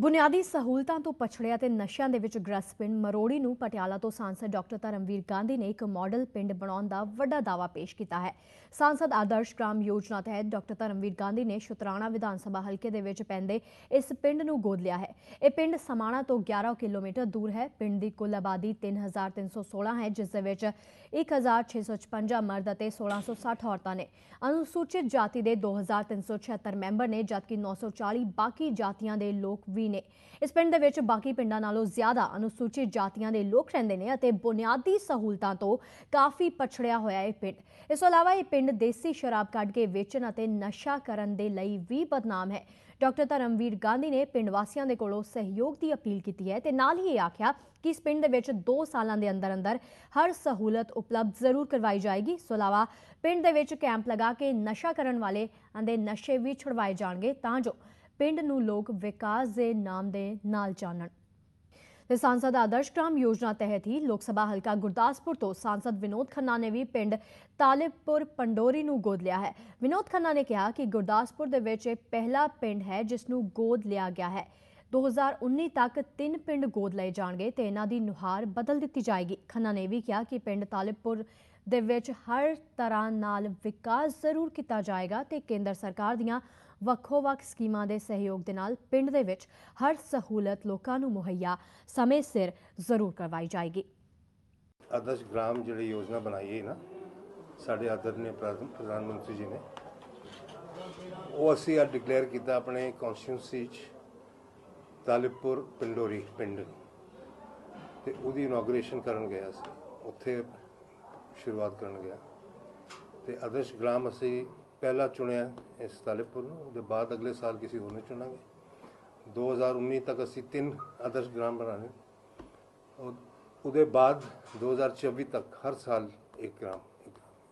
ਬੁਨਿਆਦੀ ਸਹੂਲਤਾਂ ਤੋਂ ਪਛੜਿਆ ਤੇ ਨਸ਼ਿਆਂ ਦੇ ਵਿੱਚ ਗ੍ਰਸਤ ਪਿੰਡ ਮਰੋੜੀ ਨੂੰ ਪਟਿਆਲਾ ਤੋਂ ਸਾਂਸਦ ਡਾਕਟਰ ਧਰਮਵੀਰ ਗਾਂਧੀ ਨੇ ਇੱਕ ਮਾਡਲ ਪਿੰਡ ਬਣਾਉਣ ਦਾ ਵੱਡਾ ਦਾਅਵਾ ਪੇਸ਼ ਕੀਤਾ ਹੈ। ਸਾਂਸਦ ਆਦਰਸ਼ ਗ੍ਰਾਮ ਯੋਜਨਾ ਤਹਿਤ ਡਾਕਟਰ ਧਰਮਵੀਰ ਗਾਂਧੀ ਨੇ ਸ਼ੁਤਰਾਣਾ ਵਿਧਾਨ ਸਭਾ ਹਲਕੇ ਦੇ ਵਿੱਚ ਪੈਂਦੇ ਇਸ ਪਿੰਡ ਨੂੰ ਗੋਦ ਲਿਆ ਹੈ। ਇਹ ਪਿੰਡ ਸਮਾਣਾ ਤੋਂ 11 ਕਿਲੋਮੀਟਰ ਦੂਰ ਹੈ। ਪਿੰਡ ਦੀ ਕੁੱਲ ਆਬਾਦੀ 3316 ਹੈ, ਜਿਸ ਦੇ ਵਿੱਚ 1656 ਮਰਦ ਅਤੇ 1660 ਔਰਤਾਂ ਨੇ। ਅਨੁਸੂਚਿਤ ਜਾਤੀ ਦੇ 2376 ਮੈਂਬਰ ਨੇ, ਜਦਕਿ 940 ਬਾਕੀ ਜਾਤੀਆਂ ਦੇ ਲੋਕ ਵੀ ਨੇ। ਇਸ ਪਿੰਡ ਦੇ ਵਿੱਚ ਬਾਕੀ ਪਿੰਡਾਂ ਨਾਲੋਂ ਜ਼ਿਆਦਾ ਅਨੁਸੂਚਿਤ ਜਾਤੀਆਂ ਦੇ ਲੋਕ ਰਹਿੰਦੇ ਨੇ ਅਤੇ ਬੁਨਿਆਦੀ ਸਹੂਲਤਾਂ ਤੋਂ ਕਾਫੀ ਪਛੜਿਆ ਹੋਇਆ ਇਹ ਪਿੰਡ। ਇਸ ਤੋਂ ਇਲਾਵਾ ਇਹ ਪਿੰਡ ਦੇਸੀ ਸ਼ਰਾਬ ਕੱਢ ਕੇ ਵੇਚਣ ਅਤੇ ਨਸ਼ਾ ਕਰਨ ਦੇ ਲਈ ਵੀ ਬਦਨਾਮ ਹੈ। ਡਾਕਟਰ ਧਰਮਵੀਰ ਗਾਂਧੀ ਨੇ ਪਿੰਡ ਵਾਸੀਆਂ ਦੇ ਕੋਲੋਂ ਸਹਿਯੋਗ ਦੀ ਅਪੀਲ ਕੀਤੀ ਹੈ ਤੇ ਨਾਲ ਹੀ ਇਹ ਆਖਿਆ ਕਿ ਇਸ ਪਿੰਡ ਦੇ ਵਿੱਚ 2 ਸਾਲਾਂ ਦੇ ਅੰਦਰ ਅੰਦਰ ਹਰ ਸਹੂਲਤ ਉਪਲਬਧ ਜ਼ਰੂਰ ਕਰਵਾਈ ਜਾਏਗੀ। ਇਸ ਤੋਂ ਇਲਾਵਾ ਪਿੰਡ ਦੇ ਵਿੱਚ ਕੈਂਪ ਲਗਾ ਕੇ ਨਸ਼ਾ ਕਰਨ ਵਾਲੇ ਦੇ ਨਸ਼ੇ ਵੀ ਛੁਡਵਾਏ ਜਾਣਗੇ ਤਾਂ ਜੋ ਪਿੰਡ ਨੂੰ ਲੋਕ ਵਿਕਾਸ ਦੇ ਨਾਮ ਦੇ ਨਾਲ ਜਾਣਨ। ਤੇ ਸਾਂਸਦ ਆਦਰਸ਼ ਗ੍ਰਾਮ ਯੋਜਨਾ ਤਹਿਤ ਹੀ ਲੋਕ ਸਭਾ ਹਲਕਾ ਗੁਰਦਾਸਪੁਰ ਤੋਂ ਸਾਂਸਦ ਵਿਨੋਦ ਖੰਨਾ ਨੇ ਵੀ ਪਿੰਡ ਤਾਲਿਬਪੁਰ ਪੰਡੋਰੀ ਨੂੰ ਗੋਦ ਲਿਆ ਹੈ। ਵਿਨੋਦ ਖੰਨਾ ਨੇ ਕਿਹਾ ਕਿ ਗੁਰਦਾਸਪੁਰ ਦੇ ਵਿੱਚ ਇਹ ਪਹਿਲਾ ਪਿੰਡ ਹੈ ਜਿਸ ਨੂੰ ਗੋਦ ਲਿਆ ਗਿਆ ਹੈ। 2019 ਤੱਕ ਤਿੰਨ ਪਿੰਡ ਗੋਦ ਲਏ ਜਾਣਗੇ ਤੇ ਇਹਨਾਂ ਦੀ ਨੁਹਾਰ ਬਦਲ ਦਿੱਤੀ ਜਾਏਗੀ। ਖੰਨਾ ਨੇ ਵੀ ਕਿਹਾ ਕਿ ਪਿੰਡ ਤਾਲਿਬਪੁਰ ਦੇ ਵਿੱਚ ਹਰ ਤਰ੍ਹਾਂ ਨਾਲ ਵਿਕਾਸ ਜ਼ਰੂਰ ਕੀਤਾ ਜਾਏਗਾ ਤੇ ਕੇਂਦਰ ਸਰਕਾਰ ਦੀਆਂ ਵੱਖੋ-ਵੱਖ ਸਕੀਮਾਂ ਦੇ ਸਹਿਯੋਗ ਦੇ ਨਾਲ ਪਿੰਡ ਦੇ ਵਿੱਚ ਹਰ ਸਹੂਲਤ ਲੋਕਾਂ ਨੂੰ ਮੁਹੱਈਆ ਸਮੇਂ ਸਿਰ ਜ਼ਰੂਰ ਕਰਵਾਈ ਜਾਏਗੀ। ਆਦਰਸ਼ ਗ੍ਰਾਮ ਜਿਹੜੀ ਯੋਜਨਾ ਬਣਾਈ ਹੈ ਨਾ, ਸਾਡੇ ਆਦਰਨੀय ਪ੍ਰਧਾਨ ਮੰਤਰੀ ਜੀ ਨੇ, ਉਹ ਅਸੀਂ ਅੱਜ ਡਿਕਲੇਅਰ ਕੀਤਾ ਆਪਣੇ ਕਨਸਟੀਟਿਊਂਸੀ ਚ ਤਾਲਿਬਪੁਰ ਪਿੰਡੋਰੀ ਪਿੰਡ ਤੇ ਉਹਦੀ ਇਨੋਗਰੇਸ਼ਨ ਕਰਨ ਗਿਆ ਸੀ, ਉੱਥੇ ਸ਼ੁਰੂਆਤ ਕਰਨ ਗਿਆ। ਤੇ ਆਦਰਸ਼ ਗ੍ਰਾਮ ਅਸੀਂ ਪਹਿਲਾ ਚੁਣਿਆ ਇਸ ਤਾਲਿਬਪੁਰ ਨੂੰ, ਉਹਦੇ ਬਾਅਦ ਅਗਲੇ ਸਾਲ ਕਿਸੇ ਹੋਰ ਨੂੰ ਚੁਣਾਂਗੇ। 2019 ਤੱਕ ਅਸੀਂ ਤਿੰਨ ਆਦਰਸ਼ ਗ੍ਰਾਮ ਬਣਾਣੇ ਉਹਦੇ ਬਾਅਦ 2024 ਤੱਕ ਹਰ ਸਾਲ ਇੱਕ ਗ੍ਰਾਮ।